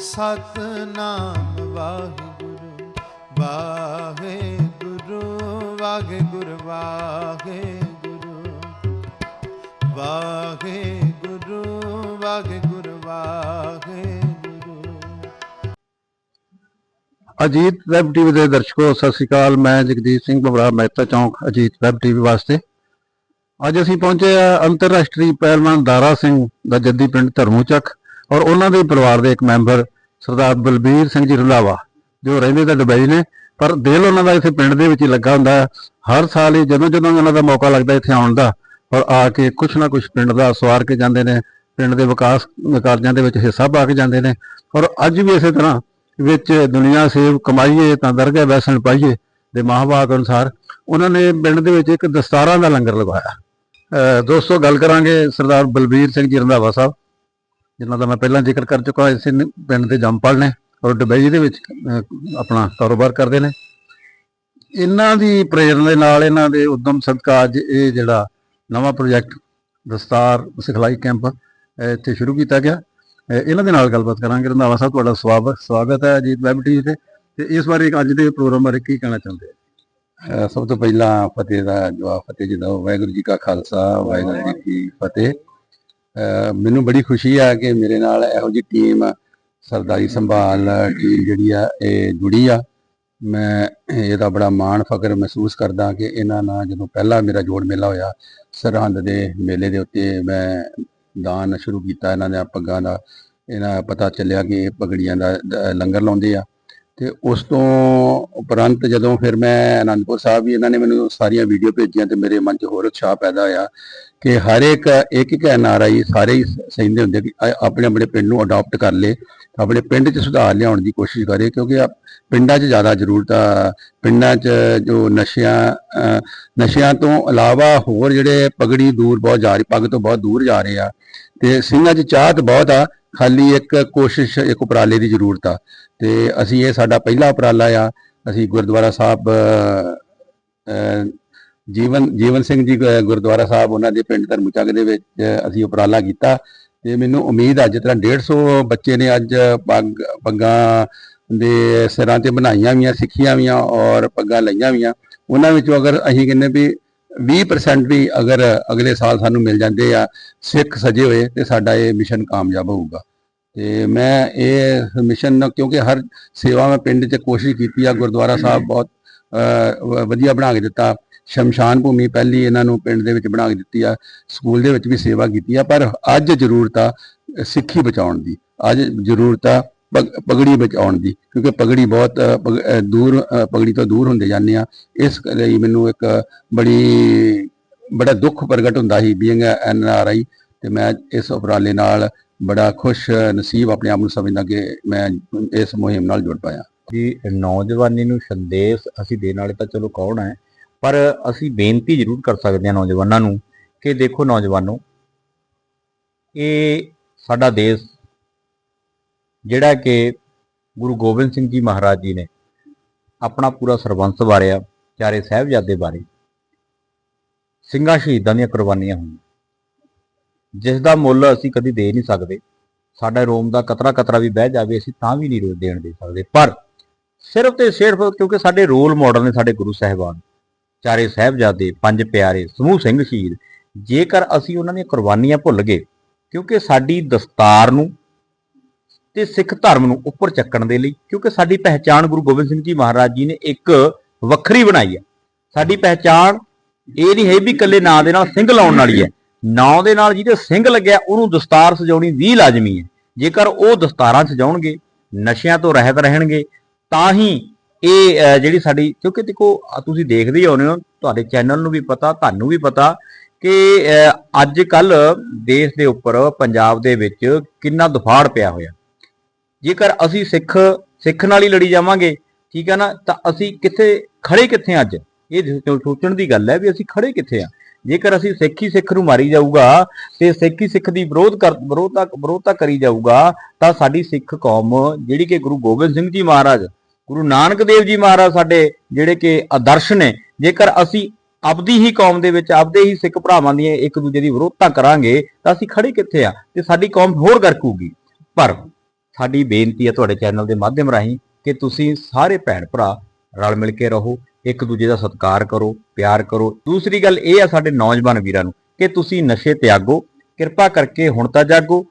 Satnam Waheguru Waheguru Waheguru Waheguru Waheguru Waheguru Waheguru. Ajit web TV ਦੇ ਦਰਸ਼ਕੋ, ਸਤਿ ਸ਼੍ਰੀ ਅਕਾਲ। ਮੈਂ ਜਗਦੀਪ ਸਿੰਘ ਬਬੜਾ, ਮਹਿਤਾ ਚੌਂਕ, ਅਜੀਤ ਵੈਬ ਟੀਵੀ ਵਾਸਤੇ। ਅੱਜ ਅਸੀਂ ਪਹੁੰਚੇ ਆ ਅੰਤਰਰਾਸ਼ਟਰੀ ਪਹਿਲਵਾਨ ਦਾਰਾ ਸਿੰਘ ਦਾ ਜੱਦੀ ਪਿੰਡ ਧਰਮੂਚੱਕ। ਔਰ ਉਹਨਾਂ ਦੇ ਪਰਿਵਾਰ ਦੇ ਇੱਕ ਮੈਂਬਰ ਸਰਦਾਰ ਬਲਬੀਰ ਸਿੰਘ ਜੀ ਰੁਲਾਵਾ, ਜੋ ਰਹਿੰਦੇ ਤਾਂ ਦੁਬਈ ਨੇ, ਪਰ ਦਿਲ ਉਹਨਾਂ ਦਾ ਇੱਥੇ ਪਿੰਡ ਦੇ ਵਿੱਚ ਹੀ ਲੱਗਾ ਹੁੰਦਾ ਹੈ। ਹਰ ਸਾਲ ਹੀ ਜਦੋਂ ਜਦੋਂ ਉਹਨਾਂ ਦਾ ਮੌਕਾ ਲੱਗਦਾ ਇੱਥੇ ਆਉਣ ਦਾ, ਔਰ ਆ ਕੇ ਕੁਛ ਨਾ ਕੁਛ ਪਿੰਡ ਦਾ ਸਵਾਰ ਕੇ ਜਾਂਦੇ ਨੇ, ਪਿੰਡ ਦੇ ਵਿਕਾਸ ਕਾਰਜਾਂ ਦੇ ਵਿੱਚ ਹਿੱਸਾ ਪਾ ਕੇ ਜਾਂਦੇ ਨੇ। ਔਰ ਅੱਜ ਵੀ ਇਸੇ ਤਰ੍ਹਾਂ ਵਿੱਚ ਦੁਨੀਆ ਸੇਵ ਕਮਾਈਏ ਤਾਂ ਦਰਗਾਹ ਵੈਸਣ ਪਾਈਏ ਦੇ ਮਹਾਂਵਾਕ ਅਨੁਸਾਰ ਉਹਨਾਂ ਨੇ ਪਿੰਡ ਦੇ ਵਿੱਚ ਇੱਕ ਦਸਤਾਰਾਂ ਦਾ ਲੰਗਰ ਲਗਾਇਆ ਦੋਸਤੋ, ਗੱਲ ਕਰਾਂਗੇ ਸਰਦਾਰ ਬਲਬੀਰ ਸਿੰਘ ਜੀ ਰੰਧਾਵਾ ਸਾਹਿਬ। ਜਿਨ੍ਹਾਂ ਦਾ ਮੈਂ ਪਹਿਲਾਂ ਜ਼ਿਕਰ ਕਰ ਚੁੱਕਾ ਇਸੇ ਪਿੰਡ ਦੇ ਜੰਮਪਲ ਨੇ ਔਰ ਦੁਬਈ ਦੇ ਵਿੱਚ ਆਪਣਾ ਕਾਰੋਬਾਰ ਕਰਦੇ ਨੇ। ਇਹਨਾਂ ਦੀ ਪ੍ਰੇਰਣਾ ਦੇ ਨਾਲ ਇਹਨਾਂ ਦੇ ਉਦਮ ਸਦਕਾ ਅੱਜ ਇਹ ਜਿਹੜਾ ਨਵਾਂ ਪ੍ਰੋਜੈਕਟ ਦਸਤਾਰ ਸਿਖਲਾਈ ਕੈਂਪ ਇੱਥੇ ਸ਼ੁਰੂ ਕੀਤਾ ਗਿਆ। ਇਹਨਾਂ ਦੇ ਨਾਲ ਗੱਲਬਾਤ ਕਰਾਂਗੇ। ਰੰਧਾਵਾ ਸਾਹਿਬ, ਤੁਹਾਡਾ ਸਵਾਗਤ ਸਵਾਗਤ ਹੈ ਅਜੀਤ ਵੈਬ ਟੀਵੀ ਤੇ। ਤੇ ਇਸ ਬਾਰੇ ਅੱਜ ਦੇ ਪ੍ਰੋਗਰਾਮ ਬਾਰੇ ਕੀ ਕਹਿਣਾ ਚਾਹੁੰਦੇ ਹੋ? ਸਭ ਤੋਂ ਪਹਿਲਾਂ ਫਤਿਹ ਦਾ, ਜਵਾਬ ਫਤਿਹ ਜੀ ਦਾ। ਵਾਹਿਗੁਰੂ ਜੀ ਕਾ ਖਾਲਸਾ, ਵਾਹਿਗੁਰੂ ਜੀ ਕੀ ਫਤਿਹ। ਮੈਨੂੰ ਬੜੀ ਖੁਸ਼ੀ ਆ ਕਿ ਮੇਰੇ ਨਾਲ ਇਹੋ ਜਿਹੀ ਟੀਮ ਸਰਦਾਰੀ ਸੰਭਾਲ ਟੀਮ ਜਿਹੜੀ ਆ, ਇਹ ਜੁੜੀ ਆ। ਮੈਂ ਇਹਦਾ ਬੜਾ ਮਾਣ ਫਕਰ ਮਹਿਸੂਸ ਕਰਦਾ ਕਿ ਇਹਨਾਂ ਨਾਲ ਜਦੋਂ ਪਹਿਲਾ ਮੇਰਾ ਜੋੜ ਮੇਲਾ ਹੋਇਆ, ਸਰਹੰਦ ਦੇ ਮੇਲੇ ਦੇ ਉੱਤੇ ਮੈਂ ਦਾਨ ਸ਼ੁਰੂ ਕੀਤਾ ਇਹਨਾਂ ਦੇ ਪੱਗਾਂ ਦਾ। ਇਹਨਾਂ ਪਤਾ ਚੱਲਿਆ ਕਿ ਇਹ ਪਗੜੀਆਂ ਦਾ ਦ- ਲੰਗਰ ਲਾਉਂਦੇ ਆ। ਤੇ ਉਸ ਤੋਂ ਉਪਰੰਤ ਜਦੋਂ ਫਿਰ ਮੈਂ ਅਨੰਦਪੁਰ ਸਾਹਿਬ ਵੀ ਇਹਨਾਂ ਨੇ ਮੈਨੂੰ ਸਾਰੀਆਂ ਵੀਡੀਓ ਭੇਜੀਆਂ ਤੇ ਮੇਰੇ ਮਨ 'ਚ ਹੋਰ ਉਤਸ਼ਾਹ ਪੈਦਾ ਹੋਇਆ ਕਿ ਹਰ ਇੱਕ ਇੱਕ ਇੱਕ ਐਨਆਰਆਈ ਸਾਰੇ ਹੀ ਸ- ਸਹਿੰਦੇ ਹੁੰਦੇ ਕਿ ਆਪਣੇ ਆਪਣੇ ਪਿੰਡ ਨੂੰ ਅਡਾਪਟ ਕਰ ਲੇ, ਆਪਣੇ ਪਿੰਡ 'ਚ ਸੁਧਾਰ ਲਿਆਉਣ ਦੀ ਕੋਸ਼ਿਸ਼ ਕਰੇ ਕਿਉਂਕਿ ਆ ਪਿੰਡਾਂ 'ਚ ਜ਼ਿਆਦਾ ਜ਼ਰੂਰਤ ਆ, ਪਿੰਡਾਂ 'ਚ ਜੋ ਨਸ਼ਿਆਂ ਨਸ਼ਿਆਂ ਤੋਂ ਇਲਾਵਾ ਹੋਰ ਜਿਹੜੇ ਪਗੜੀ ਦੂਰ ਬਹੁਤ ਜਾ ਰਹੀ ਪੱਗ ਤੋਂ ਬਹੁਤ ਦੂਰ ਜਾ ਰਹੇ ਆ ਤੇ ਸਿੰਘਾਂ 'ਚ ਚਾਹਤ ਬਹੁਤ ਆ ਖਾਲੀ ਇੱਕ ਕੋਸ਼ਿਸ਼, ਇੱਕ ਉਪਰਾਲੇ ਦੀ ਜ਼ਰੂਰਤ ਆ। ਤੇ ਅਸੀਂ ਇਹ ਸਾਡਾ ਪਹਿਲਾ ਉਪਰਾਲਾ ਆ। ਅਸੀਂ ਗੁਰਦੁਆਰਾ ਸਾਹਿਬ ਜੀਵਨ ਜੀਵਨ ਸਿੰਘ ਜੀ ਗੁਰਦੁਆਰਾ ਸਾਹਿਬ, ਉਹਨਾਂ ਦੇ ਪਿੰਡ ਧਰਮਚੱਕ ਦੇ ਵਿੱਚ ਅਸੀਂ ਉਪਰਾਲਾ ਕੀਤਾ। ਤੇ ਮੈਨੂੰ ਉਮੀਦ ਆ, ਜਿਸ ਤਰ੍ਹਾਂ 150 ਬੱਚੇ ਨੇ ਅੱਜ ਪੱਗ, ਪੱਗਾਂ ਦੇ ਸਿਰਾਂ ਤੇ ਬਣਾਈਆਂ ਵੀਆਂ ਸਿੱਖੀਆਂ ਵੀਆਂ ਔਰ ਪੱਗਾਂ ਲਈਆਂ ਵੀਆਂ ਉਹਨਾਂ ਵਿੱਚੋਂ ਅਗਰ ਅਸੀਂ ਕਹਿੰਦੇ ਵੀ 20% ਵੀ ਅਗਰ ਅਗਲੇ ਸਾਲ ਸਾਨੂੰ ਮਿਲ ਜਾਂਦੇ ਆ, ਸਿੱਖ ਸਜੇ ਹੋਏ ਤੇ ਸਾਡਾ ਇਹ ਮਿਸ਼ਨ ਕਾਮਯਾਬ ਹੋਊਗਾ। ਤੇ ਮੈਂ ਇਹ ਮਿਸ਼ਨ ਕਿਉਂਕਿ ਹਰ ਸੇਵਾ ਮੈਂ ਪਿੰਡ 'ਚ ਕੋਸ਼ਿਸ਼ ਕੀਤੀ ਆ, ਗੁਰਦੁਆਰਾ ਸਾਹਿਬ ਬਹੁਤ ਵ- ਵਧੀਆ ਬਣਾ ਕੇ ਦਿੱਤਾ। ਸ਼ਮਸ਼ਾਨ ਭੂਮੀ ਪਹਿਲੀ ਇਹਨਾਂ ਨੂੰ ਪਿੰਡ ਦੇ ਵਿੱਚ ਬਣਾ ਕੇ ਦਿੱਤੀ ਆ, ਸਕੂਲ ਦੇ ਵਿੱਚ ਵੀ ਸੇਵਾ ਕੀਤੀ ਆ, ਪਰ ਅੱਜ ਜ਼ਰੂਰਤ ਆ ਸਿੱਖੀ ਬਚਾਉਣ ਦੀ। ਅੱਜ ਜ਼ਰੂਰਤ ਆ ਪਗੜੀ ਬਚਾਉਣ ਦੀ, ਕਿਉਂਕਿ ਪਗੜੀ ਬਹੁਤ ਪਗ- ਦੂਰ ਪਗੜੀ ਤੋਂ ਦੂਰ ਹੁੰਦੇ ਜਾਂਦੇ ਆ ਇਸ ਲਈ ਮੈਨੂੰ ਇੱਕ ਬੜੀ, ਬੜਾ ਦੁੱਖ ਪ੍ਰਗਟ ਹੁੰਦਾ ਸੀ ਬੀਇੰਗ ਐਨ ਆਰ ਆਈ ਤੇ ਮੈਂ ਇਸ ਉਪਰਾਲੇ ਨਾਲ ਬੜਾ ਖੁਸ਼ ਨਸੀਬ ਆਪਣੇ ਆਪ ਨੂੰ ਸਮਝਦਾ ਕਿ ਮੈਂ ਇਸ ਮੁਹਿੰਮ ਨਾਲ ਜੁੜ ਪਾਇਆ। ਜੀ, ਨੌਜਵਾਨੀ ਨੂੰ ਸੰਦੇਸ਼ ਅਸੀਂ ਦੇਣ ਵਾਲੇ ਤਾਂ ਚਲੋ ਕੌਣ ਹੈ, ਪਰ ਅਸੀਂ ਬੇਨਤੀ ਜ਼ਰੂਰ ਕਰ ਸਕਦੇ ਹਾਂ ਨੌਜਵਾਨਾਂ ਨੂੰ ਕਿ ਦੇਖੋ ਨੌਜਵਾਨੋ, ਇਹ ਸਾਡਾ ਦੇਸ਼ ਜਿਹੜਾ ਕਿ ਗੁਰੂ ਗੋਬਿੰਦ ਸਿੰਘ ਜੀ ਮਹਾਰਾਜ ਜੀ ਨੇ ਆਪਣਾ ਪੂਰਾ ਸਰਬੰਸ ਵਾਰਿਆ, ਚਾਰੇ ਸਾਹਿਬਜ਼ਾਦੇ ਬਾਰੇ ਸਿੰਘਾਂ ਸ਼ਹੀਦਾਂ ਦੀਆਂ ਕੁਰਬਾਨੀਆਂ ਹੋਈਆਂ। ਜਿਸ ਦਾ ਮੁੱਲ ਅਸੀਂ ਕਦੀ ਦੇ ਨਹੀਂ ਸਕਦੇ। ਸਾਡਾ ਰੋਮ ਦਾ ਕਤਰਾ ਕਤਰਾ ਵੀ ਬਹਿ ਜਾਵੇ, ਅਸੀਂ ਤਾਂ ਵੀ ਨਹੀਂ ਰੋ ਦੇਣ ਦੇ ਸਕਦੇ। ਪਰ ਸਿਰਫ ਤੇ ਸਿਰਫ ਕਿਉਂਕਿ ਸਾਡੇ ਰੋਲ ਮਾਡਲ ਨੇ ਸਾਡੇ ਗੁਰੂ ਸਾਹਿਬਾਨ, ਚਾਰੇ ਸਾਹਿਬਜ਼ਾਦੇ, ਪੰਜ ਪਿਆਰੇ, ਸਮੂਹ ਸਿੰਘ ਸ਼ਹੀਦ, ਜੇਕਰ ਅਸੀਂ ਉਹਨਾਂ ਦੀਆਂ ਕੁਰਬਾਨੀਆਂ ਭੁੱਲ ਗਏ, ਕਿਉਂਕਿ ਸਾਡੀ ਦਸਤਾਰ ਨੂੰ ਤੇ ਸਿੱਖ ਧਰਮ ਨੂੰ ਉੱਪਰ ਚੱਕਣ ਦੇ ਲਈ, ਕਿਉਂਕਿ ਸਾਡੀ ਪਹਿਚਾਣ ਗੁਰੂ ਗੋਬਿੰਦ ਸਿੰਘ ਜੀ ਮਹਾਰਾਜ ਜੀ ਨੇ ਇੱਕ ਵੱਖਰੀ ਬਣਾਈ ਹੈ। ਸਾਡੀ ਪਹਿਚਾਣ ਇਹ ਨਹੀਂ ਹੈ ਵੀ ਇਕੱਲੇ ਨਾਂ ਦੇ ਨਾਲ ਸਿੰਘ ਲਾਉਣ ਵਾਲੀ ਹੈ। ਨਾਂ ਦੇ ਨਾਲ ਜਿਹਦੇ ਸਿੰਘ ਲੱਗਿਆ, ਉਹਨੂੰ ਦਸਤਾਰ ਸਜਾਉਣੀ ਵੀ ਲਾਜ਼ਮੀ ਹੈ। ਜੇਕਰ ਉਹ ਦਸਤਾਰਾਂ ਸਜਾਉਣਗੇ, ਨਸ਼ਿਆਂ ਤੋਂ ਰਹਿਤ ਰਹਿਣਗੇ, ਤਾਂ ਹੀ ਇਹ ਜਿਹੜੀ ਸਾਡੀ, ਕਿਉਂਕਿ ਦੇਖੋ ਤੁਸੀਂ ਦੇਖਦੇ ਹੀ ਹੋਣੇ ਹੋ, ਤੁਹਾਡੇ ਚੈਨਲ ਨੂੰ ਵੀ ਪਤਾ, ਤੁਹਾਨੂੰ ਵੀ ਪਤਾ ਕਿ ਅੱਜ ਕੱਲ ਦੇਸ਼ ਦੇ ਉੱਪਰ, ਪੰਜਾਬ ਦੇ ਵਿੱਚ ਕਿੰਨਾ ਦੁਫਾੜ ਪਿਆ ਹੋਇਆ। ਜੇਕਰ ਅਸੀਂ ਸਿੱਖ ਸਿੱਖ ਨਾਲ ਹੀ ਲੜੀ ਜਾਵਾਂਗੇ, ਠੀਕ ਹੈ ਨਾ, ਤਾਂ ਅਸੀਂ ਕਿੱਥੇ ਖੜੇ ਕਿੱਥੇ ਹਾਂ ਅੱਜ? ਇਹ ਸੋਚਣ ਦੀ ਗੱਲ ਹੈ ਵੀ ਅਸੀਂ ਖੜੇ ਕਿੱਥੇ ਆ ਜੇਕਰ ਅਸੀਂ ਸਿੱਖ ਹੀ ਸਿੱਖ ਨੂੰ ਮਾਰੀ ਜਾਊਗਾ ਤੇ ਸਿੱਖ ਹੀ ਸਿੱਖ ਦੀ ਵਿਰੋਧ ਕਰ, ਵਿਰੋਧਤਾ ਵਿਰੋਧਤਾ ਕਰੀ ਜਾਊਗਾ, ਤਾਂ ਸਾਡੀ ਸਿੱਖ ਕੌਮ ਜਿਹੜੀ ਕਿ ਗੁਰੂ ਗੋਬਿੰਦ ਸਿੰਘ ਜੀ ਮਹਾਰਾਜ, ਗੁਰੂ ਨਾਨਕ ਦੇਵ ਜੀ ਮਹਾਰਾਜ ਸਾਡੇ ਜਿਹੜੇ ਕਿ ਆਦਰਸ਼ ਨੇ, ਜੇਕਰ ਅਸੀਂ ਆਪਦੀ ਹੀ ਕੌਮ ਦੇ ਵਿੱਚ, ਆਪਦੇ ਹੀ ਸਿੱਖ ਭਰਾਵਾਂ ਦੀਆਂ ਇੱਕ ਦੂਜੇ ਦੀ ਵਿਰੋਧਤਾ ਕਰਾਂਗੇ, ਤਾਂ ਅਸੀਂ ਖੜੇ ਕਿੱਥੇ ਆ ਤੇ ਸਾਡੀ ਕੌਮ ਹੋਰ ਗਰਕੂਗੀ। ਪਰ ਸਾਡੀ ਬੇਨਤੀ ਹੈ ਤੁਹਾਡੇ ਚੈਨਲ ਦੇ ਮਾਧਿਅਮ ਰਾਹੀਂ ਕਿ ਤੁਸੀਂ ਸਾਰੇ ਭੈਣ ਭਰਾ ਰਲ ਮਿਲ ਕੇ ਰਹੋ, ਇੱਕ ਦੂਜੇ ਦਾ ਸਤਿਕਾਰ ਕਰੋ, ਪਿਆਰ ਕਰੋ। ਦੂਸਰੀ ਗੱਲ ਇਹ ਆ ਸਾਡੇ ਨੌਜਵਾਨ ਵੀਰਾਂ ਨੂੰ ਕਿ ਤੁਸੀਂ ਨਸ਼ੇ ਤਿਆਗੋ ਕਿਰਪਾ ਕਰਕੇ ਹੁਣ ਤਾਂ ਜਾਗੋ।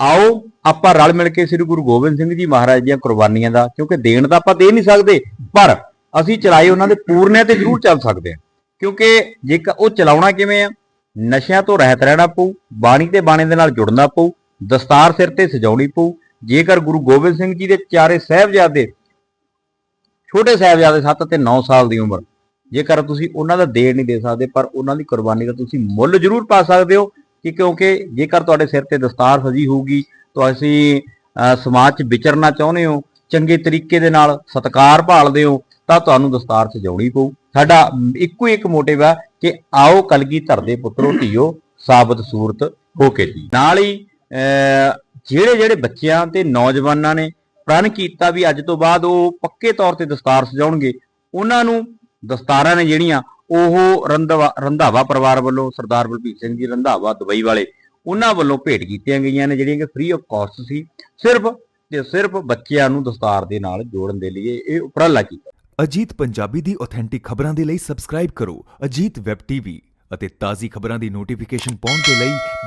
ਆਓ, ਆਪਾਂ ਰਲ ਮਿਲ ਕੇ ਸ੍ਰੀ ਗੁਰੂ ਗੋਬਿੰਦ ਸਿੰਘ ਜੀ ਮਹਾਰਾਜ ਦੀਆਂ ਕੁਰਬਾਨੀਆਂ ਦਾ, ਕਿਉਂਕਿ ਦੇਣ ਤਾਂ ਆਪਾਂ ਦੇ ਨਹੀਂ ਸਕਦੇ, ਪਰ ਅਸੀਂ ਚਲਾਏ ਉਹਨਾਂ ਦੇ ਪੂਰਨਿਆਂ ਤੇ ਜ਼ਰੂਰ ਚੱਲ ਸਕਦੇ ਹਾਂ। ਕਿਉਂਕਿ ਜੇਕਰ ਉਹ ਚਲਾਉਣਾ ਕਿਵੇਂ ਆ? ਨਸ਼ਿਆਂ ਤੋਂ ਰਹਿਤ ਰਹਿਣਾ ਪਊ, ਬਾਣੀ ਤੇ ਬਾਣੇ ਦੇ ਨਾਲ ਜੁੜਨਾ ਪਊ, ਦਸਤਾਰ ਸਿਰ ਤੇ ਸਜਾਉਣੀ ਪਊ ਜੇਕਰ ਗੁਰੂ ਗੋਬਿੰਦ ਸਿੰਘ ਜੀ ਦੇ ਚਾਰੇ ਸਾਹਿਬਜ਼ਾਦੇ ਛੋਟੇ ਸਾਹਿਬਜ਼ਾਦੇ 7 ਤੇ 9 ਸਾਲ ਦੀ ਉਮਰ ਜੇਕਰ ਤੁਸੀਂ ਉਹਨਾਂ ਦਾ ਦੇਣ ਨਹੀਂ ਦੇ ਸਕਦੇ ਪਰ ਉਹਨਾਂ ਦੀ ਕੁਰਬਾਨੀ ਦਾ ਤੁਸੀਂ ਮੁੱਲ ਜ਼ਰੂਰ ਪਾ ਸਕਦੇ ਹੋ ਕਿ ਕਿਉਂਕਿ ਜੇਕਰ ਤੁਹਾਡੇ ਸਿਰ ਤੇ ਦਸਤਾਰ ਸਜੀ ਹੋਊਗੀ ਤੁਸੀਂ ਅਹ, ਸਮਾਜ 'ਚ ਵਿਚਰਨਾ ਚਾਹੁੰਦੇ ਹੋ ਚੰਗੇ ਤਰੀਕੇ ਦੇ ਨਾਲ ਸਤਕਾਰ ਭਾਲਦੇ ਹੋ ਤਾਂ ਤੁਹਾਨੂੰ ਦਸਤਾਰ ਸਜਾਉਣੀ ਪਊ। ਸਾਡਾ ਮ, ਇੱਕੋ ਇੱਕ ਮੋਟਿਵ ਆ ਕਿ ਆਓ ਕਲਗੀ ਧਰਦੇ ਪੁੱਤਰੋ ਧੀਓ ਸਾਬਤ ਸੂਰਤ ਹੋ ਕੇ ਜੀ। ਨਾਲ ਹੀ ਅਹ, ਜਿਹੜੇ ਜਿਹੜੇ ਬੱਚਿਆਂ ਤੇ ਨੌਜਵਾਨਾਂ ਨੇ ਪ੍ਰਣ ਕੀਤਾ ਵੀ ਅੱਜ ਤੋਂ ਬਾਅਦ ਉਹ ਪੱਕੇ ਤੌਰ ਤੇ ਦਸਤਾਰ ਸਜਾਉਣਗੇ, ਉਹਨਾਂ ਨੂੰ ਦਸਤਾਰਾਂ ਨੇ ਜਿਹੜੀਆਂ ਉਹ ਰੰਧਾਵਾ ਰੰਧਾਵਾ ਪਰਿਵਾਰ ਵੱਲੋਂ ਸਰਦਾਰ ਬਲਬੀਰ ਸਿੰਘ ਜੀ, ਰੰਧਾਵਾ ਦੁਬਈ ਵਾਲੇ, ਉਹਨਾਂ ਵੱਲੋਂ ਭੇਟ ਕੀਤੀਆਂ ਗਈਆਂ ਨੇ, ਜਿਹੜੀਆਂ ਕਿ ਫ੍ਰੀ ਆਫ ਕਾਸਟ ਸੀ, ਸਿਰਫ ਤੇ ਸਿਰਫ ਬੱਚਿਆਂ ਨੂੰ ਦਸਤਾਰ ਦੇ ਨਾਲ ਜੋੜਨ ਦੇ ਲਈ ਇਹ ਉਪਰਾਲਾ ਕੀਤਾ। ਅਜੀਤ ਪੰਜਾਬੀ ਦੀ ਆਥੈਂਟਿਕ ਖਬਰਾਂ ਦੇ ਲਈ ਸਬਸਕ੍ਰਾਈਬ ਕਰੋ ਅਜੀਤ ਵੈਬ ਟੀਵੀ ਅਤੇ ਤਾਜ਼ੀ ਖਬਰਾਂ ਦੀ ਨੋਟੀਫਿਕੇਸ਼ਨ ਪਾਉਣ ਦੇ ਲਈ